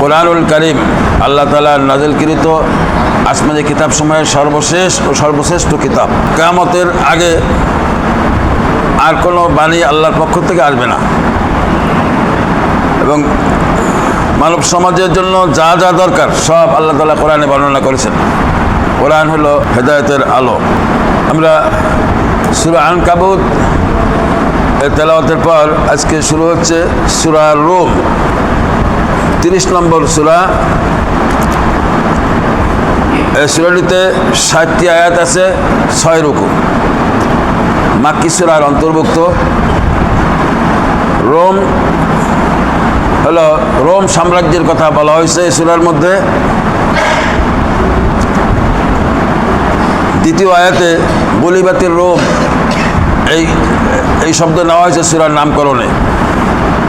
কোরআনুল করিম, আল্লাহ তালার নাজিলকৃত আসমানি কিতাব সময়ের সর্বশেষ ও সর্বশ্রেষ্ঠ কিতাব। কেয়ামতের আগে আর কোনো বাণী আল্লাহর পক্ষ থেকে আসবে না। এবং মানব সমাজের জন্য যা যা দরকার সব আল্লাহ তালা কোরআনে বর্ণনা করেছেন। কোরআন হলো হেদায়তের আলো। আমরা সুরা আন কাবুত তেলাওয়াতের পর আজকে শুরু হচ্ছে সুরা রোম। তিরিশ নম্বর সুরা, এই সুরাটিতে ষাটটি আয়াত আছে, ছয় রুকু। মাক্কি সুরার অন্তর্ভুক্ত। রোম হলো, রোম সাম্রাজ্যের কথা বলা হয়েছে এই সুরার মধ্যে। দ্বিতীয় আয়াতে বলিবাতির রোম, এই এই শব্দ নেওয়া হয়েছে সুরার নামকরণে।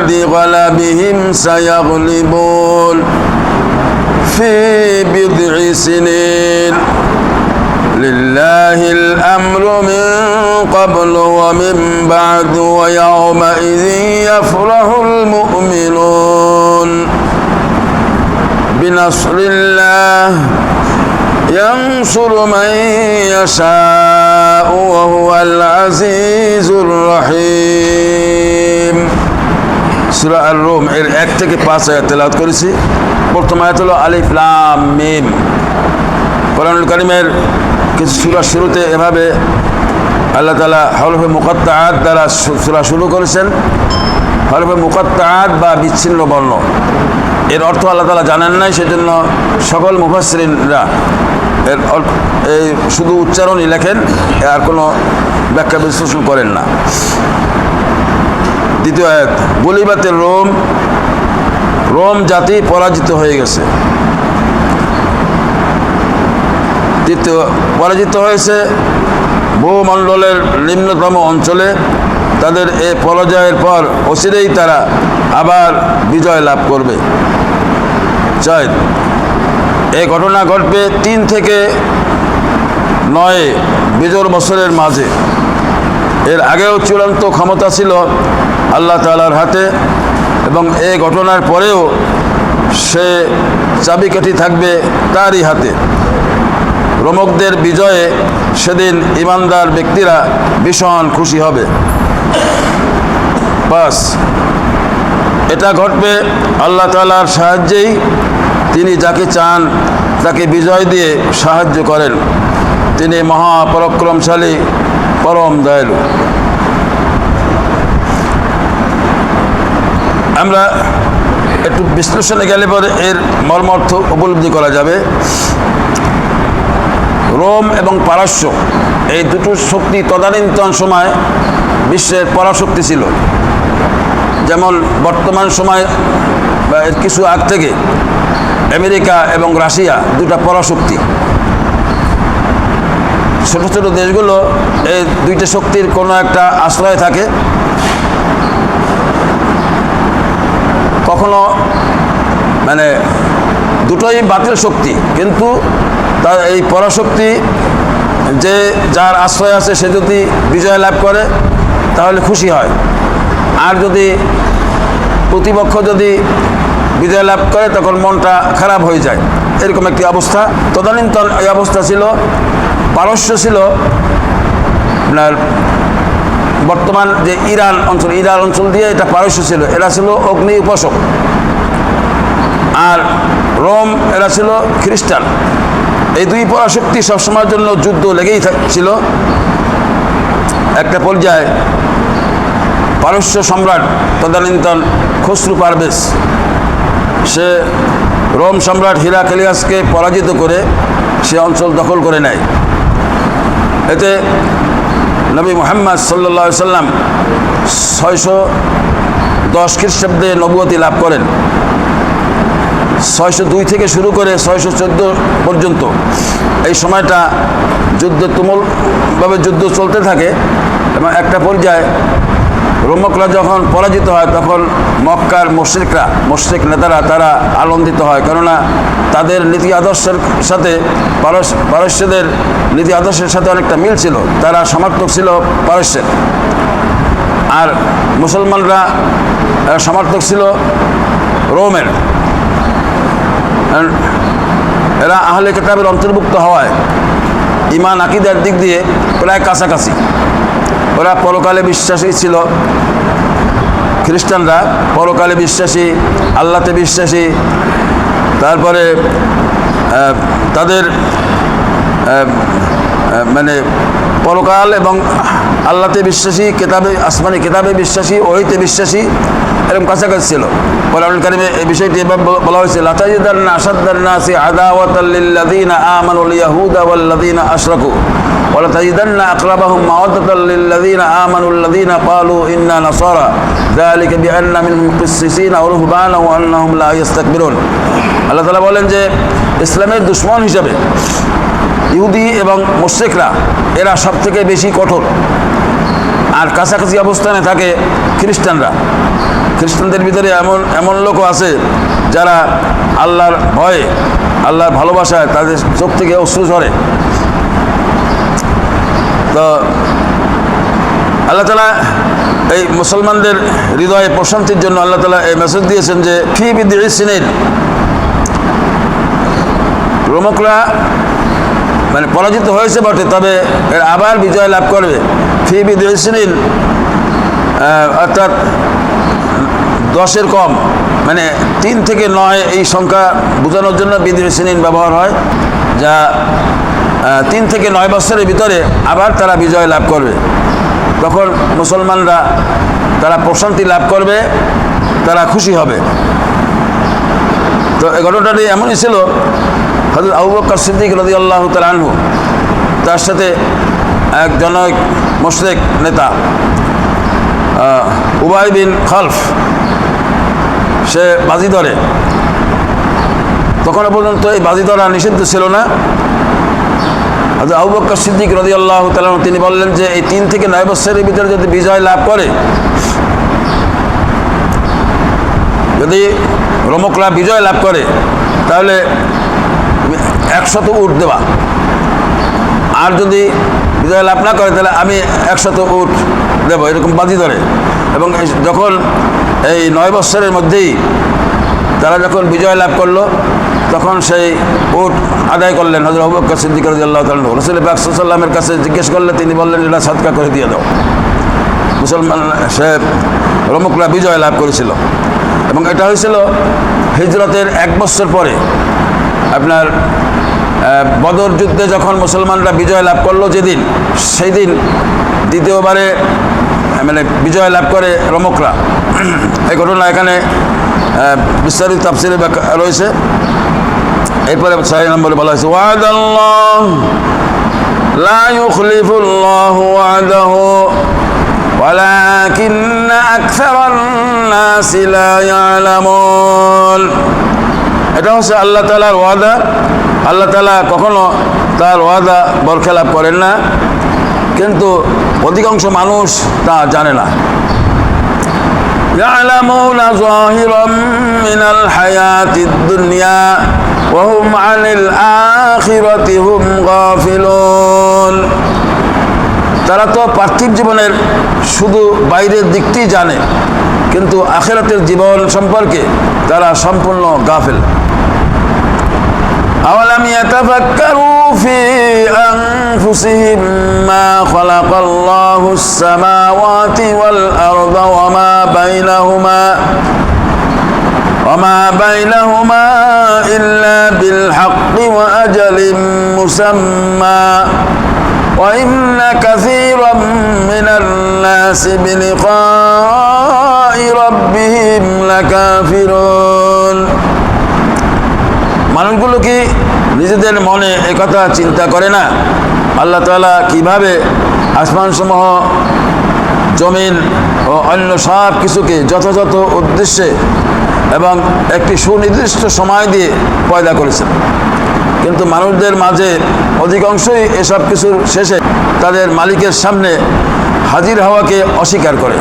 بعد غلبهم سيغلبون في بضع سنين. لله الأمر من قبل ومن بعد ويومئذ يفرح المؤمنون. بنصر الله ينصر من يشاء وهو العزيز الرحيم. সুরা আর রোম এর এক থেকে পাঁচ আয়াত তেলাওয়াত করেছি। প্রথম আয়াত হলো আলিফ লাম মিম। কোরআনুল করিমের কিছু সুরা শুরুতে এভাবে আল্লাহ তালা হরফে মুকত্তাআত দ্বারা সুরা শুরু করেছেন। হরফে মুকত্তাআত বা বিচ্ছিন্ন বর্ণ। এর অর্থ আল্লাহ তালা জানেন নাই, সেজন্য সকল মুফাসরিনরা এর এই শুধু উচ্চারণই লেখেন, আর কোনো ব্যাখ্যা বিশ্লেষণ করেন না। দ্বিতীয় আয়াত বলিবাতের রোম রোম জাতি পরাজিত হয়ে গেছে। তৃতীয়, পরাজিত হয়েছে ভূমণ্ডলের নিম্নতম অঞ্চলে। তাদের এ পরাজয়ের পর অচিরেই তারা আবার বিজয় লাভ করবে। চাই এ ঘটনা ঘটবে তিন থেকে নয় বিজোর বছরের মাঝে। এর আগেও চূড়ান্ত ক্ষমতা ছিল আল্লাহ তালার হাতে এবং এই ঘটনার পরেও সে চাবিকাঠি থাকবে তারই হাতে। রোমকদের বিজয়ে সেদিন ইমানদার ব্যক্তিরা ভীষণ খুশি হবে। বাস এটা ঘটবে আল্লাহ তালার সাহায্যেই তিনি যাকে চান তাকে বিজয় দিয়ে সাহায্য করেন। তিনি মহাপরাক্রমশালী, পরম দয়ালু। আমরা একটু বিশ্লেষণে গেলে পরে এর মর্মার্থ উপলব্ধি করা যাবে। রোম এবং পারস্য, এই দুটো শক্তি তদানীন্তন সময় বিশ্বের পরাশক্তি ছিল। যেমন বর্তমান সময় বা এর কিছু আগ থেকে আমেরিকা এবং রাশিয়া দুটা পরাশক্তি। ছোট ছোট দেশগুলো এই দুইটা শক্তির কোনো একটা আশ্রয় থাকে। কখনো মানে দুটোই বাতিল শক্তি, কিন্তু তার এই পরাশক্তি যে যার আশ্রয় আছে, সে যদি বিজয় লাভ করে, তাহলে খুশি হয়। আর যদি প্রতিপক্ষ যদি বিজয় লাভ করে, তখন মনটা খারাপ হয়ে যায়। এরকম একটি অবস্থা। তদানীন্তন এই অবস্থা ছিল, পারস্য ছিল, আপনার বর্তমান যে ইরান অঞ্চল ইরান অঞ্চল দিয়ে এটা পারস্য ছিল, এরা ছিল অগ্নি উপাসক। আর রোম, এরা ছিল খ্রিস্টান। এই দুই পরাশক্তি সবসময়ের জন্য যুদ্ধ লেগেই ছিল। একটা পর্যায়ে পারস্য সম্রাট তদানীন্তন খসরু পারভেজ, সে রোম সম্রাট হিরাকেলিয়াসকে পরাজিত করে সে অঞ্চল দখল করে নেয়। এতে নবী মোহাম্মদ সাল্লা সাল্লাম ছয়শো দশ খ্রিস্টাব্দে নবুয়তি লাভ করেন। ছয়শো দুই থেকে শুরু করে ছয়শো চোদ্দ পর্যন্ত। এই সময়টা যুদ্ধ তুমুলভাবে যুদ্ধ চলতে থাকে এবং একটা পর্যায়ে রোমকরা যখন পরাজিত হয়, তখন মক্কার মুশ্রিকরা, মুশ্রিক নেতারা তারা আনন্দিত হয়। কেননা তাদের নীতি আদর্শের সাথে পারস, পারস্যদের নীতি আদর্শের সাথে অনেকটা মিল ছিল। তারা সমর্থক ছিল পারস্যের। আর মুসলমানরা সমর্থক ছিল রোমের। এরা আহলে কেতাবের অন্তর্ভুক্ত হওয়ায় ইমান আকিদার দিক দিয়ে প্রায় কাছাকাছি। ওরা পরকালে বিশ্বাসী ছিল। খ্রিস্টানরা পরকালে বিশ্বাসী আল্লাতে বিশ্বাসী। তারপরে তাদের মানে পরকাল এবং আল্লাতে বিশ্বাসী, কেতাবে, আসমানি কেতাবে বিশ্বাসী, ওহিতে বিশ্বাসী, এরকম কাছাকাছি ছিল। কোরআন এই বিষয়টি এবার বল- হয়েছে, লাতাজিদান্না আসাদ্দান্না আসি আদাওয়াতাল্লিল্লাযীনা আমানুল ইয়াহুদা ওয়াল্লাযীনা আশরাকু। ولتجدن أقربهم مودة للذين آمنوا الذين قالوا إنا نصارى ذلك بأن منهم قسيسين ورهبانا وأنهم لا يستكبرون আল্লাহ তালা বলেন যে ইসলামের দুশ্মন হিসাবে ইহুদি এবং মুশ্রিকরা এরা সব থেকে বেশি কঠোর আর কাছাকাছি অবস্থানে থাকে খ্রিস্টানরা খ্রিস্টানদের ভিতরে এমন এমন লোকও আছে যারা আল্লাহর ভয়ে আল্লাহর ভালোবাসায় তাদের চোখ থেকে অশ্রু ঝরে তো আল্লাহ তালা এই মুসলমানদের হৃদয়ে প্রশান্তির জন্য আল্লাহ তালা এই মেসেজ দিয়েছেন যে, ফি বিদ্যি রোমকরা মানে পরাজিত হয়েছে বটে, তবে এর আবার বিজয় লাভ করবে। ফি বিদ্যি অর্থাৎ দশের কম মানে তিন থেকে নয় এই সংখ্যা বোঝানোর জন্য বিদ্রোহী ব্যবহার হয়, যা তিন থেকে নয় বছরের ভিতরে আবার তারা বিজয় লাভ করবে। তখন মুসলমানরা তারা প্রশান্তি লাভ করবে, তারা খুশি হবে। তো এই ঘটনাটি এমনই ছিল হজরত আবু বকর সিদ্দিক রদি আল্লাহ আনহু, তার সাথে এক জনক মুশরিক নেতা উবাই বিন খালফ, সে বাজি ধরে। তখনও পর্যন্ত এই বাজি ধরা নিষিদ্ধ ছিল না। বকর সিদ্দিক রদি আল্লাহ তিনি বললেন যে এই তিন থেকে নয় বছরের ভিতরে যদি বিজয় লাভ করে, যদি রমকরা বিজয় লাভ করে, তাহলে একশত উঠ দেওয়া আর যদি বিজয় লাভ না করে, তাহলে আমি একশত উঠ দেবো, এরকম বাজি ধরে। এবং যখন এই নয় বৎসরের মধ্যেই তারা যখন বিজয় লাভ করল তখন সেই উট আদায় করলেন হজরত হবক্কা সিদ্দিক রাজিয়াল্লাহ তালন রসুল কাছে জিজ্ঞেস করলে তিনি বললেন, এটা সাদকা করে দিয়ে দাও। মুসলমান, সে রমকরা বিজয় লাভ করেছিল। এবং এটা হয়েছিল হিজরতের এক বছর পরে। আপনার বদর যুদ্ধে যখন মুসলমানরা বিজয় লাভ করল যেদিন সেই দিন দ্বিতীয়বারে মানে বিজয় লাভ করে রমকরা। এই ঘটনা এখানে বিস্তারিত তাফসিরে রয়েছে। এরপরে ছয় নম্বরে বলা হয়েছে ওয়াদ আল্লাহ لا يخلف الله وعده ولكن أكثر الناس لا يعلمون এটা হচ্ছে আল্লাহ তালার ওয়াদা আল্লাহ তালা কখনো তার ওয়াদা বরখেলাপ করেন না কিন্তু অধিকাংশ মানুষ তা জানে না يعلمون ظاهرا من الحياة الدنيا وهم عن الآخرة هم غافلون তারা তো পার্থিব জীবনের শুধু বাইরের দিকটি জানে কিন্তু আখেরাতের জীবন সম্পর্কে তারা সম্পূর্ণ গাফেল أولم يتفكروا في أنفسهم ما خلق الله السماوات والأرض وما بينهما وما بينهما إلا بالحق وأجل مسمى وإن كثيرا من الناس بلقاء ربهم لكافرون মানুষগুলো কি নিজেদের মনে একথা চিন্তা করে না আল্লাহ তাআলা কিভাবে আসমানসমূহ জমিন ও অন্য সব কিছুকে যথাযথ উদ্দেশ্যে এবং একটি সুনির্দিষ্ট সময় দিয়ে পয়দা করেছেন। কিন্তু মানুষদের মাঝে অধিকাংশই এসব কিছুর শেষে তাদের মালিকের সামনে হাজির হওয়াকে অস্বীকার করে।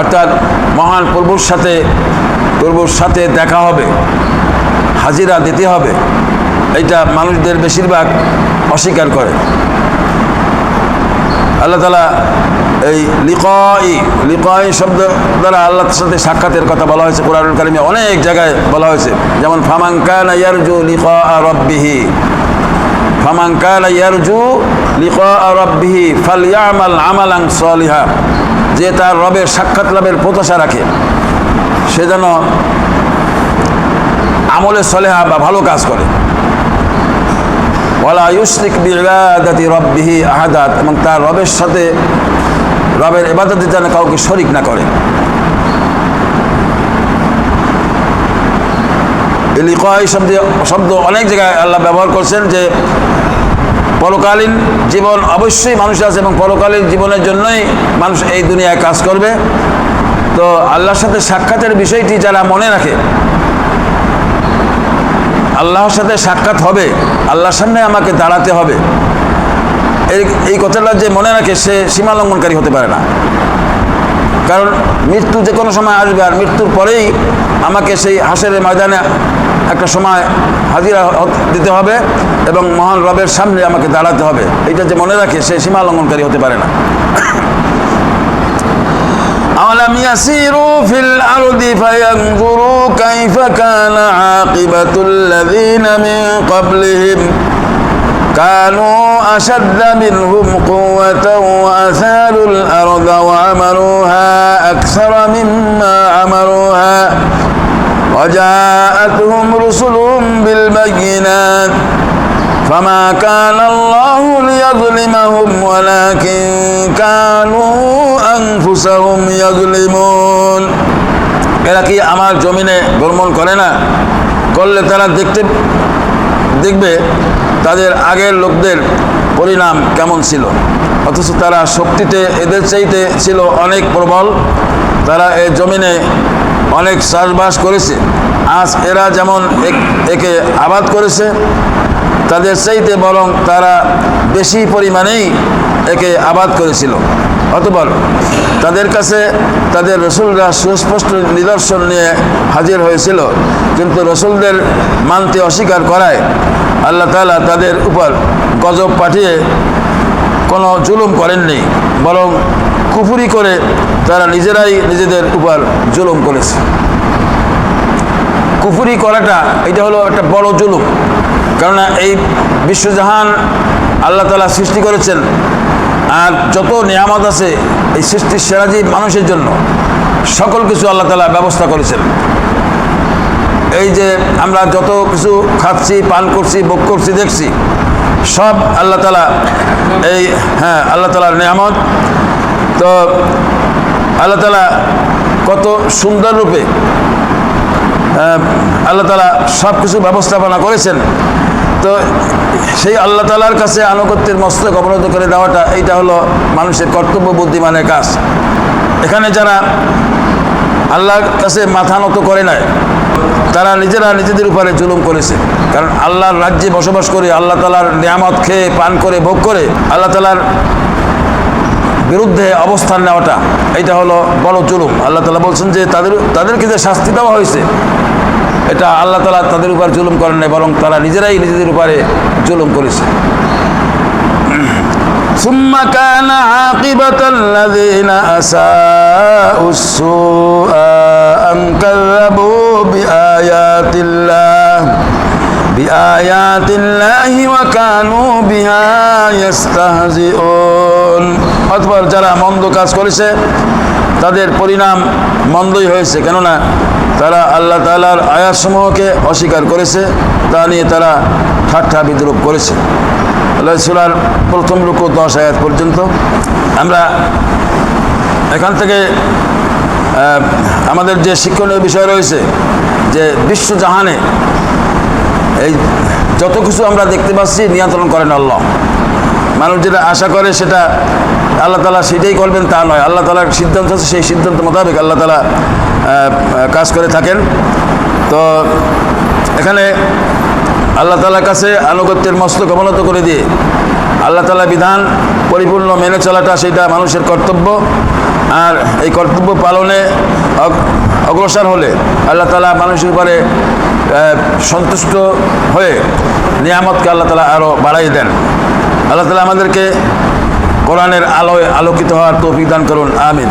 অর্থাৎ মহান প্রভুর সাথে প্রভুর সাথে দেখা হবে, হাজিরা দিতে হবে। এটা মানুষদের বেশিরভাগ অস্বীকার করে। আল্লাহ তালা এই লিকাই লিকাই শব্দ দ্বারা আল্লাহর সাথে সাক্ষাতের কথা বলা হয়েছে। কোরআনুল কারিমে অনেক জায়গায় বলা হয়েছে। যেমন ফামাঙ্কান ইয়ারজু লিকা রব্বিহি ফামাঙ্কান ইয়ারজু লিকা রব্বিহি ফালিয়ামাল আমালাং সলিহা যে তার রবের সাক্ষাৎ লাভের প্রত্যাশা রাখে। সে যেন আমলে সলেহা বা ভালো কাজ করে। ওয়ালা ইউসরিক বিগাদাতি রব্বিহি এবং তার রবের সাথে রবের এবাদতে যেন কাউকে শরিক না করে। লিকাই শব্দ শব্দ অনেক জায়গায় আল্লাহ ব্যবহার করছেন যে পরকালীন জীবন অবশ্যই মানুষ আছে এবং পরকালীন জীবনের জন্যই মানুষ এই দুনিয়ায় কাজ করবে। তো আল্লাহর সাথে সাক্ষাতের বিষয়টি যারা মনে রাখে আল্লাহর সাথে সাক্ষাৎ হবে, আল্লাহর সামনে আমাকে দাঁড়াতে হবে। এই কথাটা যে মনে রাখে সে সীমা লঙ্ঘনকারী হতে পারে না। কারণ মৃত্যু যে কোনো সময় আসবে, আর মৃত্যুর পরেই আমাকে সেই হাসের ময়দানে একটা সময় হাজিরা দিতে হবে এবং মহান রবের সামনে আমাকে দাঁড়াতে হবে। এটা যে মনে রাখে সে সীমা লঙ্ঘনকারী হতে পারে না। أولم يسيروا في الأرض فينظروا كيف كان عاقبة الذين من قبلهم. كانوا أشد منهم قوة وأثاروا الأرض وعمروها أكثر مما عمروها وجاءتهم رسلهم بالبينات. فما كان الله ليظلمهم ولكن كانوا আনফুসাহুম ইয়াজলিমুন এরা কি আমার জমিনে ভ্রমণ করে না? করলে তারা দেখতে দেখবে তাদের আগের লোকদের পরিণাম কেমন ছিল। অথচ তারা শক্তিতে, এদের চাইতে ছিল অনেক প্রবল। তারা এ জমিনে অনেক চাষবাস করেছে। আজ এরা যেমন একে আবাদ করেছে, তাদের চাইতে বরং তারা বেশি পরিমাণেই একে আবাদ করেছিল। অতপর তাদের কাছে তাদের রসুলরা সুস্পষ্ট নিদর্শন নিয়ে হাজির হয়েছিল। কিন্তু রসুলদের মানতে অস্বীকার করায় আল্লাহ তাআলা তাদের উপর গজব পাঠিয়ে কোনো জুলুম করেননি, বরং কুফুরি করে তারা নিজেরাই নিজেদের উপর জুলুম করেছে। কুফুরি করাটা এটা হলো একটা বড় জুলুম, কেননা এই বিশ্বজাহান আল্লাহ তালা সৃষ্টি করেছেন আর যত নিয়ামত আছে এই সৃষ্টির সেরাজীব মানুষের জন্য, সকল কিছু আল্লাহ তালা ব্যবস্থা করেছেন। এই যে আমরা যত কিছু খাচ্ছি, পান করছি, ভোগ করছি, দেখছি, সব আল্লাহ তালা এই হ্যাঁ আল্লাহ তালার নিয়ামত। তো আল্লাহ তালা কত সুন্দর রূপে আল্লাহ তালা সব কিছু ব্যবস্থাপনা করেছেন। তো সেই আল্লাহ তালার কাছে আনুগত্যের মস্তক অবরোধ করে দেওয়াটা, এইটা হলো মানুষের কর্তব্য, বুদ্ধিমানের কাজ। এখানে যারা আল্লাহর কাছে মাথা নত করে নাই, তারা নিজেরা নিজেদের উপরে জুলুম করেছে। কারণ আল্লাহর রাজ্যে বসবাস করে, আল্লাহ তালার নিয়ামত খেয়ে, পান করে, ভোগ করে, আল্লাহ তালার বিরুদ্ধে অবস্থান নেওয়াটা এটা হলো বড় জুলুম। আল্লাহ তালা বলছেন যে তাদের, তাদেরকে যে শাস্তি দেওয়া হয়েছে এটা আল্লাহ তালা তাদের উপর জুলুম করেন নাই বরং তারা নিজেরাই নিজেদের উপরে জুলুম করেছে ثم كان عاقبة الذين أساءوا السوء أن كذبوا بآيات الله بآيات الله وكانوا بها يستهزئون অতপর যারা মন্দ কাজ করেছে তাদের পরিণাম মন্দই হয়েছে কেননা তারা আল্লাহ তালার আয়াতসমূহকে অস্বীকার করেছে, তা নিয়ে তারা ঠাট্টা বিদ্রুপ করেছে। আল্লাহ প্রথম রুকু দশ আয়াত পর্যন্ত আমরা এখান থেকে আমাদের যে শিক্ষণীয় বিষয় রয়েছে, যে বিশ্বজাহানে এই যত কিছু আমরা দেখতে পাচ্ছি নিয়ন্ত্রণ করেন আল্লাহ। মানুষ যেটা আশা করে সেটা আল্লাহ তালা সেটাই করবেন তা নয়। আল্লাহ তালার সিদ্ধান্ত আছে, সেই সিদ্ধান্ত মোতাবেক আল্লাহ তালা কাজ করে থাকেন। তো এখানে আল্লাহ তালার কাছে আনুগত্যের মস্তক অবনত করে দিয়ে আল্লাহ তালা বিধান পরিপূর্ণ মেনে চলাটা সেটা মানুষের কর্তব্য। আর এই কর্তব্য পালনে অগ্রসর হলে আল্লাহ তালা মানুষের উপরে সন্তুষ্ট হয়ে নিয়ামতকে আল্লাহ তালা আরও বাড়াই দেন। আল্লাহ তালা আমাদেরকে কোরআনের আলোয় আলোকিত হওয়ার তৌফিক দান করুন। আমিন।